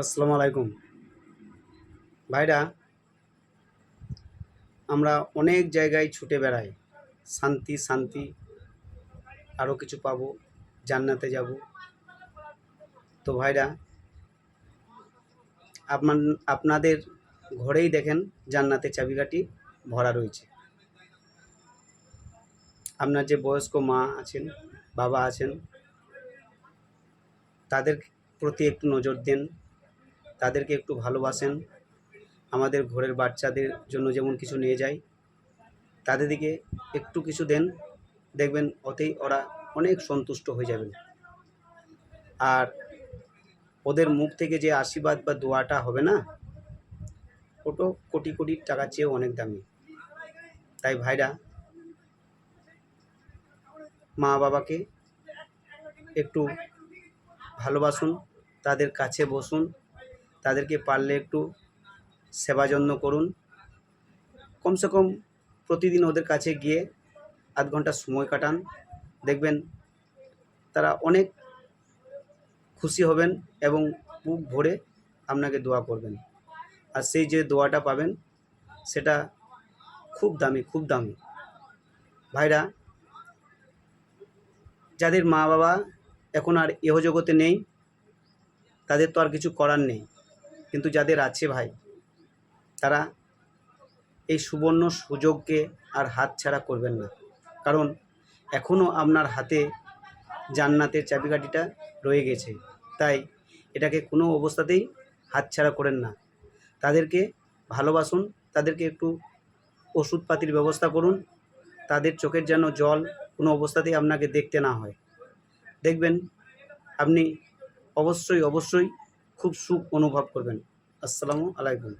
আসসালামু আলাইকুম। ভাইরা, আমরা অনেক জায়গায় ছুটে বেড়াই। শান্তি শান্তি আরও কিছু পাব, জান্নাতে যাব। তো ভাইরা, আপনার, আপনাদের ঘরেই দেখেন জান্নাতের চাবিকাঠি ভরা রয়েছে। আপনার যে বয়স্ক মা আছেন, বাবা আছেন, তাদের প্রতি একটু নজর দেন। তাদেরকে একটু ভালোবাসেন। আমাদের ঘরের বাচ্চাদের জন্য যেমন কিছু নিয়ে যাই তাদের দিকে একটু কিছু দেন। দেখবেন ওতেই ওরা অনেক সন্তুষ্ট হয়ে যাবেন। আর ওদের মুখ থেকে যে আশীর্বাদ বা দোয়াটা হবে না, ওটো কোটি কোটি টাকার চেয়েও অনেক দামি। তাই ভাইরা মা বাবাকে একটু ভালোবাসুন, তাদের কাছে বসুন। তাদেরকে পারলে একটু সেবা যত্ন করুন। কমসে কম প্রতিদিন ওদের কাছে গিয়ে আধ ঘণ্টা সময় কাটান। দেখবেন তারা অনেক খুশি হবেন এবং বুক ভরে আপনাকে দোয়া করবেন। আর সেই যে দোয়াটা পাবেন, সেটা খুব দামি খুব দামি। ভাইরা, যাদের মা বাবা এখন আর এহ জগতে নেই, তাদের তো আর কিছু করার নেই। কিন্তু যাদের আছে ভাই, তারা এই সুবর্ণ সুযোগকে আর হাতছাড়া করবেন না। কারণ এখনও আপনার হাতে জান্নাতের চাবিকাঠিটা রয়ে গেছে। তাই এটাকে কোনো অবস্থাতেই হাতছাড়া করেন না। তাদেরকে ভালোবাসুন, তাদেরকে একটু ওষুধপাতির ব্যবস্থা করুন। তাদের চোখের যেন জল কোনো অবস্থাতেই আপনাকে দেখতে না হয়। দেখবেন, আপনি অবশ্যই অবশ্যই খুব সুখ অনুভব করবেন। আসসালামু আলাইকুম।